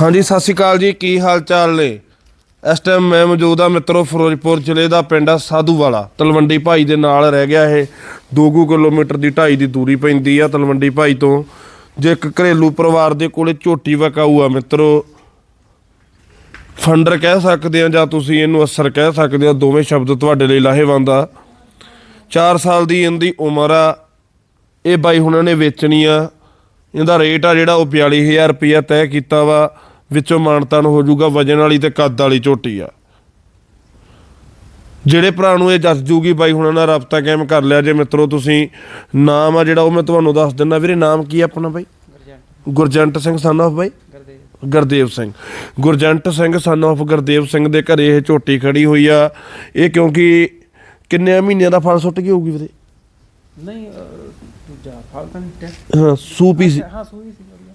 ਹਾਂਜੀ, ਸਤਿ ਸ਼੍ਰੀ ਅਕਾਲ ਜੀ। ਕੀ ਹਾਲ ਚਾਲ ਨੇ? ਇਸ ਟਾਈਮ ਮੈਂ ਮੌਜੂਦ ਆ ਮਿੱਤਰੋ ਫਿਰੋਜ਼ਪੁਰ ਜ਼ਿਲ੍ਹੇ ਦਾ ਪਿੰਡ ਆ ਸਾਧੂਵਾਲਾ। ਤਲਵੰਡੀ ਭਾਈ ਦੇ ਨਾਲ ਰਹਿ ਗਿਆ ਇਹ। 2 ਕਿਲੋਮੀਟਰ ਦੀ ਢਾਈ ਦੀ ਦੂਰੀ ਪੈਂਦੀ ਆ ਤਲਵੰਡੀ ਭਾਈ ਤੋਂ। ਜੇ ਇੱਕ ਘਰੇਲੂ ਪਰਿਵਾਰ ਦੇ ਕੋਲੇ ਝੋਟੀ ਵਕਾਊ ਆ ਮਿੱਤਰੋ ਫੰਡਰ ਕਹਿ ਸਕਦੇ ਆ ਜਾਂ ਤੁਸੀਂ ਇਹਨੂੰ ਅਸਰ ਕਹਿ ਸਕਦੇ ਆ, ਦੋਵੇਂ ਸ਼ਬਦ ਤੁਹਾਡੇ ਲਈ ਲਾਹੇਵੰਦ ਆ। 4 ਸਾਲ ਦੀ ਇਹਦੀ ਉਮਰ ਆ। ਇਹ ਬਾਈ ਹੁਣਾਂ ਨੇ ਵੇਚਣੀ ਆ। ਇਹਦਾ ਰੇਟ ਆ ਜਿਹੜਾ ਉਹ 42000 ਰੁਪਇਆ ਤੈਅ ਕੀਤਾ ਵਾ। ਵਿੱਚੋਂ ਮਾਨਤਾਨ ਹੋ ਜਾਊਗਾ ਵਜਨ ਵਾਲੀ ਤੇ ਕੱਦ ਵਾਲੀ ਝੋਟੀ ਆ। ਜਿਹੜੇ ਭਰਾ ਨੂੰ ਇਹ ਦੱਸ ਜੂਗੀ ਬਾਈ ਹੁਣਾਂ ਨਾਲ ਰابطਾ ਕਾਇਮ ਕਰ ਲਿਆ ਜੇ ਮਿੱਤਰੋ ਤੁਸੀਂ ਨਾਮ ਆ ਜਿਹੜਾ ਉਹ ਮੈਂ ਤੁਹਾਨੂੰ ਦੱਸ ਦਿੰਦਾ ਵੀਰੇ ਨਾਮ ਕੀ ਆ ਆਪਣਾ ਬਾਈ? ਗੁਰਜੰਟ। ਸਿੰਘ ਸਨ ਆਫ ਬਾਈ? ਗੁਰਦੇਵ। ਸਿੰਘ। ਗੁਰਜੰਟ ਸਿੰਘ ਸਨ ਆਫ ਗੁਰਦੇਵ ਸਿੰਘ ਦੇ ਘਰੇ ਇਹ ਝੋਟੀ ਖੜੀ ਹੋਈ ਆ। ਇਹ ਕਿਉਂਕਿ ਕਿੰਨੇ ਮਹੀਨਿਆਂ ਦਾ ਫਲ ਸੁੱਟ ਗਈ ਹੋਊਗੀ ਵੀਰੇ? ਨਹੀਂ ਦੂਜਾ ਫਲ ਤਾਂ ਨਹੀਂ ਸੂਪੀ ਸੀ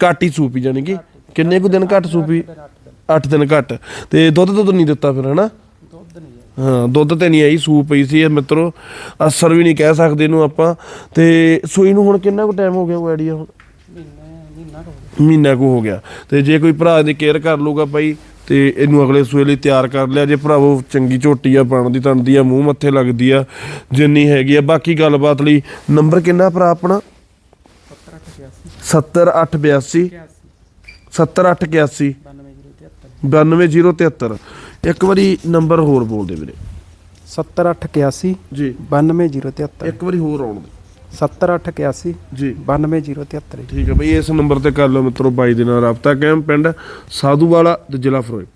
ਕਾਟੀ ਸੂਪੀ ਜਾਨੀ ਕਿ? ਕਿੰਨੇ ਕੁ ਦਿਨ ਘੱਟ ਸੂਪੀ? ਦਿਨ, ਅੱਠ ਦਿਨ 8 ਦਿਨ ਘੱਟ। ਤੇ ਦੁੱਧ ਦੁੱਧ ਨਹੀਂ ਦਿੱਤਾ ਫਿਰ ਹਨਾ? ਦੁੱਧ ਨਹੀਂ ਹੈ। ਦੁੱਧ ਤੇ ਨਹੀਂ ਆਈ ਸੂਪ ਪਈ ਸੀ ਇਹ ਮਿੱਤਰੋ। ਅਸਰ ਵੀ ਨਹੀਂ ਕਹਿ ਸਕਦੇ ਇਹਨੂੰ ਆਪਾਂ। ਤੇ ਸੂਈ ਨੂੰ ਹੁਣ ਕਿੰਨਾ ਕੁ ਟਾਈਮ ਹੋ ਗਿਆ ਉਹ ਆਈਡੀਆ ਹੁਣ? ਮਹੀਨੇ ਕੁ ਹੋ ਗਿਆ। ਤੇ ਜੇ ਕੋਈ ਭਰਾ ਦੀ ਕੇਅਰ ਕਰ ਲੂਗਾ ਬਾਈ ਤੇ ਇਹਨੂੰ ਅਗਲੇ ਸੂਏ ਲਈ ਤਿਆਰ ਕਰ ਲਿਆ। ਜੇ ਭਰਾਵੋ ਚੰਗੀ ਝੋਟੀ ਆ ਬਣਦੀ ਤਣਦੀ ਆ ਮੂੰਹ ਮੱਥੇ ਲੱਗਦੀ ਆ ਜਿੰਨੀ ਹੈਗੀ ਆ। ਬਾਕੀ ਗੱਲਬਾਤ ਲਈ ਨੰਬਰ ਕਿੰਨਾ ਭਰਾ ਆਪਣਾ? 70 88 70882 70881 92 92073 ਇੱਕ ਵਾਰੀ ਨੰਬਰ ਹੋਰ ਬੋਲ ਦੇ ਵੀਰੇ। 70 88 ਜੀ। 92073 ਇੱਕ ਵਾਰੀ ਹੋਰ ਆਉਣ ਦੇ। 70 88 ਜੀ। 92073 ਠੀਕ ਹੈ ਬਈ ਇਸ ਨੰਬਰ ਤੇ ਕਰ ਲਓ ਮਿੱਤਰੋ ਬਾਈ ਦੇ ਨਾਲ ਰਾਬਤਾ ਕਾਇਮ ਪਿੰਡ ਸਾਧੂਵਾਲਾ ਤੇ ਜ਼ਿਲ੍ਹਾ ਫਿਰੋਜ਼ਪੁਰ।